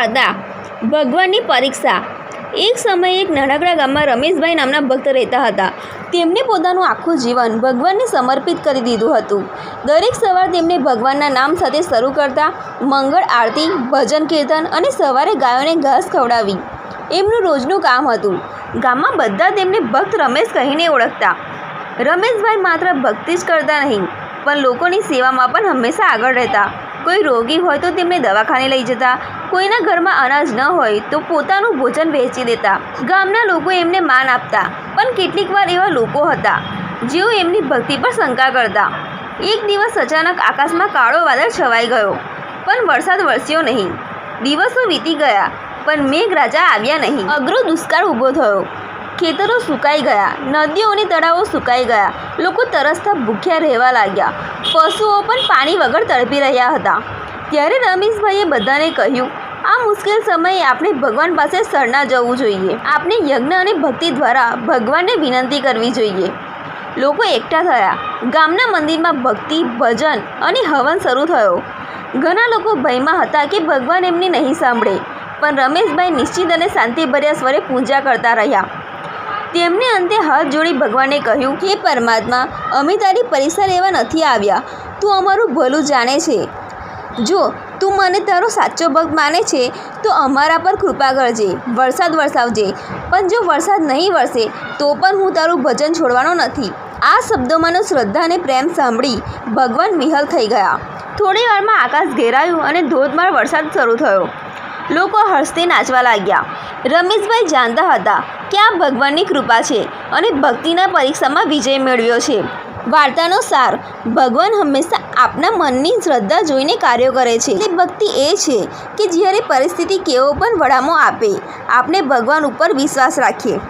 વાર્તા ભગવાનની પરીક્ષા. એક સમયે એક નાનકડા ગામમાં રમેશભાઈ નામના ભક્ત રહેતા હતા. તેમણે પોતાનું આખું જીવન ભગવાનને સમર્પિત કરી દીધું હતું. દરેક સવાર તેમને ભગવાનના નામ સાથે શરૂ કરતા મંગળ આરતી, ભજન કીર્તન અને સવારે ગાયોને ઘાસ ખવડાવી. એમનું રોજનું કામ હતું. ગામમાં બધા તેમને ભક્ત રમેશ કહીને ઓળખતા. રમેશભાઈ માત્ર ભક્તિ જ કરતા નહીં, પણ લોકોની સેવામાં પણ હંમેશા આગળ રહેતા. કોઈ રોગી હોય તો તેમને દવાખાને લઈ જતા કોઈના ઘરમાં અનાજ ન હોય તો પોતાનું ભોજન વહેંચી દેતા. ગામના લોકો એમને માન આપતા, પણ કેટલીક વાર એવા લોકો હતા, જેઓ એમની ભક્તિ પર શંકા કરતા. એક દિવસ અચાનક આકાશમાં કાળો વાદળ છવાઈ ગયો, પણ વરસાદ વરસ્યો નહીં. દિવસો વીતી ગયા, પણ મેઘરાજા આવ્યા નહીં. અઘરો દુષ્કાળ ઊભો થયો. ખેતરો સુકાઈ ગયા, નદીઓ અને તળાવો સુકાઈ ગયા, લોકો તરસતા ભૂખ્યા રહેવા લાગ્યા. પશુઓ પણ પાણી વગર તડપી રહ્યા હતા. ત્યારે રમેશભાઈએ બધાને કહ્યું મુશ્કેલ સમયે આપણે ભગવાન પાસે શરણા જવું જોઈએ. આપણે યજ્ઞ અને ભક્તિ દ્વારા ભગવાનને વિનંતી કરવી જોઈએ. લોકો એકઠા થયા. ગામના મંદિરમાં ભક્તિ, ભજન અને હવન શરૂ થયો. ઘણા લોકો ભયમાં હતા કે ભગવાન એમને નહીં સાંભળે, પણ રમેશભાઈ નિશ્ચિત અને શાંતિભર્યા સ્વરે પૂજા કરતા રહ્યા. તેમને અંતે હાથ જોડી ભગવાને કહ્યું કે પરમાત્મા, અમે તારી પરીક્ષા લેવા નથી આવ્યા. તું અમારું ભલું જાણે છે. જો તું મને તારો સાચો ભક્ત માને છે, તો અમારા પર કૃપા કરજે, વરસાદ વરસાવજે. પણ જો વરસાદ નહીં વરસે, તો પણ હું તારું ભજન છોડવાનો નથી. આ શબ્દોમાંનો શ્રદ્ધા અને પ્રેમ સાંભળી ભગવાન વિહલ થઈ ગયા. થોડી વારમાં આકાશ ઘેરાયું અને ધોધમાર વરસાદ શરૂ થયો. લોકો હસતે નાચવા લાગ્યા. રમેશભાઈ જાણતા હતા કે આ ભગવાનની કૃપા છે અને ભક્તિના પરીક્ષામાં વિજય મેળવ્યો છે. વાર્તાનો સાર. ભગવાન હંમેશા આપના મનની શ્રદ્ધા જોઈને કાર્યો કરે છે. તે ભક્તિ એ છે કે જ્યારે પરિસ્થિતિ કેવો પણ વડામો આપે આપણે ભગવાન ઉપર વિશ્વાસ રાખીએ.